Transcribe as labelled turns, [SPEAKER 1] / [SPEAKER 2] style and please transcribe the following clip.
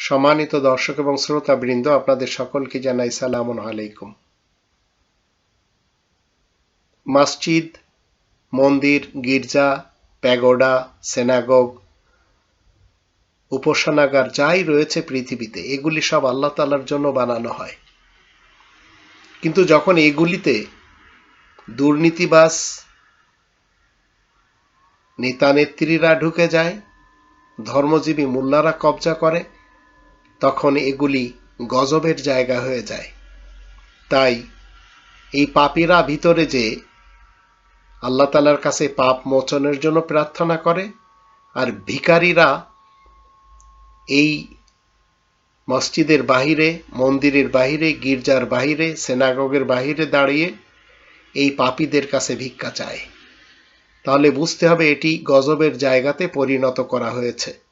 [SPEAKER 1] সম্মানিত দর্শক এবং শ্রোতাবৃন্দ, আপনাদের সকলকে জানাই সালাম আলাইকুম। মসজিদ, মন্দির, গির্জা, প্যাগোডা, সেনাগগ, উপাসনাগার যাই রয়েছে পৃথিবীতে, এগুলি সব আল্লাহ তালার জন্য বানানো হয়। কিন্তু যখন এগুলিতে দুর্নীতিবাস নেতা নেত্রীরা ঢুকে যায়, ধর্মজীবী মোল্লারা কবজা করে তখন এগুলি গজবের জায়গা হয়ে যায়। তাই এই পাপীরা ভিতরে যে আল্লাহ তালার কাছে পাপ মোচনের জন্য প্রার্থনা করে, আর ভিকারীরা এই মসজিদের বাহিরে, মন্দিরের বাহিরে, গির্জার বাহিরে সেনাগগের বাহিরে দাঁড়িয়ে এই পাপীদের কাছে ভিক্ষা চায়। তাহলে বুঝতে হবে এটি গজবের জায়গাতে পরিণত করা হয়েছে।